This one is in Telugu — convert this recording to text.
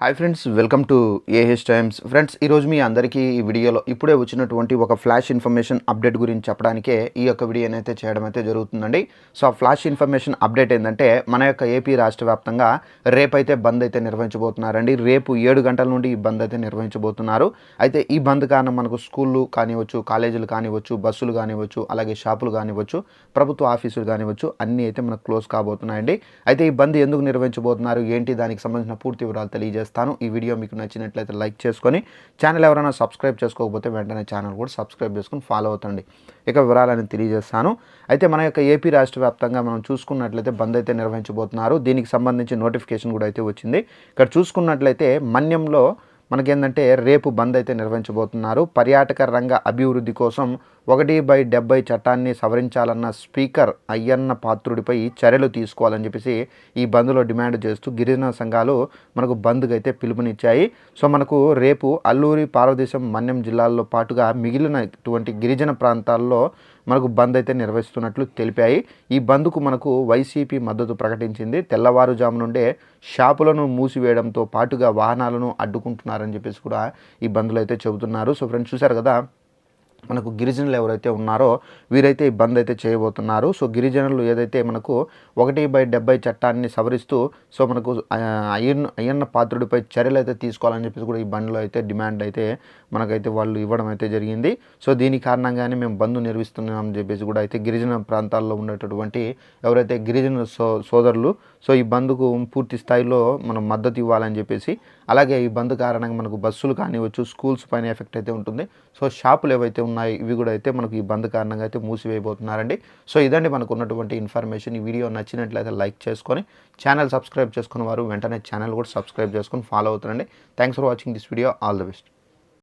Hi friends welcome to AH times friends ఈరోజు మీ అందరికీ ఈ వీడియోలో ఇప్పుడే వచ్చినటువంటి ఒక ఫ్లాష్ ఇన్ఫర్మేషన్ అప్డేట్ గురించి చెప్పడానికే ఈ యొక్క వీడియోని అయితే చేయడం అయితే జరుగుతుందండి. సో ఆ ఫ్లాష్ ఇన్ఫర్మేషన్ అప్డేట్ ఏంటంటే మన యొక్క ఏపీ రాష్ట్ర వ్యాప్తంగా రేపైతే బంద్ అయితే నిర్వహించబోతున్నారండి. రేపు ఏడు గంటల నుండి ఈ బంద్ అయితే నిర్వహించబోతున్నారు. అయితే ఈ బంద్ కారణం మనకు స్కూళ్ళు కానివ్వచ్చు కాలేజీలు కానివ్వచ్చు బస్సులు కానివ్వచ్చు అలాగే షాపులు కానివ్వచ్చు ప్రభుత్వ ఆఫీసులు కానివ్వచ్చు అన్నీ అయితే మనకు క్లోజ్ కాబోతున్నాయండి. అయితే ఈ బంద్ ఎందుకు నిర్వహించబోతున్నారు? ఏంటి? దానికి సంబంధించిన పూర్తి వివరాలు చేస్తాను. ఈ వీడియో మీకు నచ్చినట్లయితే లైక్ చేసుకొని ఛానల్ ఎవరైనా సబ్స్క్రైబ్ చేసుకోకపోతే వెంటనే ఛానల్ కూడా సబ్స్క్రైబ్ చేసుకొని ఫాలో అవుతండి. ఇక వివరాలని తెలియజేస్తాను. అయితే మన యొక్క ఏపీ రాష్ట్ర వ్యాప్తంగా మనం చూసుకున్నట్లయితే బంద్ అయితే నిర్వహించబోతున్నారు. దీనికి సంబంధించి నోటిఫికేషన్ కూడా అయితే వచ్చింది. ఇక్కడ చూసుకున్నట్లయితే మన్యంలో మనకేంటంటే రేపు బంద్ అయితే నిర్వహించబోతున్నారు. పర్యాటక రంగ అభివృద్ధి కోసం ఒకటి బై డెబ్బై చట్టాన్ని సవరించాలన్న స్పీకర్ అయ్యన్న పాత్రుడిపై చర్యలు తీసుకోవాలని చెప్పేసి ఈ బంద్లో డిమాండ్ చేస్తూ గిరిజన సంఘాలు మనకు బంద్కి అయితే పిలుపునిచ్చాయి. సో మనకు రేపు అల్లూరి పార్వదేశం మన్యం జిల్లాల్లో పాటుగా మిగిలినటువంటి గిరిజన ప్రాంతాల్లో మనకు బంద్ అయితే నిర్వహిస్తున్నట్లు తెలిపాయి. ఈ బంద్కు మనకు వైసీపీ మద్దతు ప్రకటించింది. తెల్లవారుజాము నుండే షాపులను మూసివేయడంతో పాటుగా వాహనాలను అడ్డుకుంటున్నారని చెప్పేసి కూడా ఈ బంద్లో అయితే చెబుతున్నారు. సో ఫ్రెండ్స్ చూశారు కదా? మనకు గిరిజనులు ఎవరైతే ఉన్నారో వీరైతే ఈ బంద్ అయితే చేయబోతున్నారు. సో గిరిజనులు ఏదైతే మనకు ఒకటి బై డెబ్బై చట్టాన్ని సవరిస్తూ సో మనకు అయ్యన్న అయ్యన్న పాత్రుడిపై చర్యలు అయితే తీసుకోవాలని చెప్పేసి కూడా ఈ బండ్లో అయితే డిమాండ్ అయితే మనకైతే వాళ్ళు ఇవ్వడం అయితే జరిగింది. సో దీని కారణంగానే మేము బంద్ నిర్వహిస్తున్నామని చెప్పేసి కూడా అయితే గిరిజన ప్రాంతాల్లో ఉండేటటువంటి ఎవరైతే గిరిజన సో సోదరులు సో ఈ బంద్కు పూర్తి స్థాయిలో మనం మద్దతు ఇవ్వాలని చెప్పేసి అలాగే ఈ బంద్ కారణంగా మనకు బస్సులు కానివ్వచ్చు స్కూల్స్ పైన ఎఫెక్ట్ అయితే ఉంటుంది. సో షాపులు ఏవైతే ఉన్నాయి. ఇవి కూడా అయితే మనకు ఈ బంద్ కారణంగా అయితే మూసివేయబోతున్నారండి. సో ఇదండి మనకు ఉన్నటువంటి ఇన్ఫర్మేషన్. ఈ వీడియో నచ్చినట్లయితే లైక్ చేసుకొని ఛానల్ సబ్స్క్రైబ్ చేసుకున్న వారు వెంటనే ఛానల్ కూడా సబ్స్క్రైబ్ చేసుకొని ఫాలో అవుతారండి thanks for watching this video. All the best.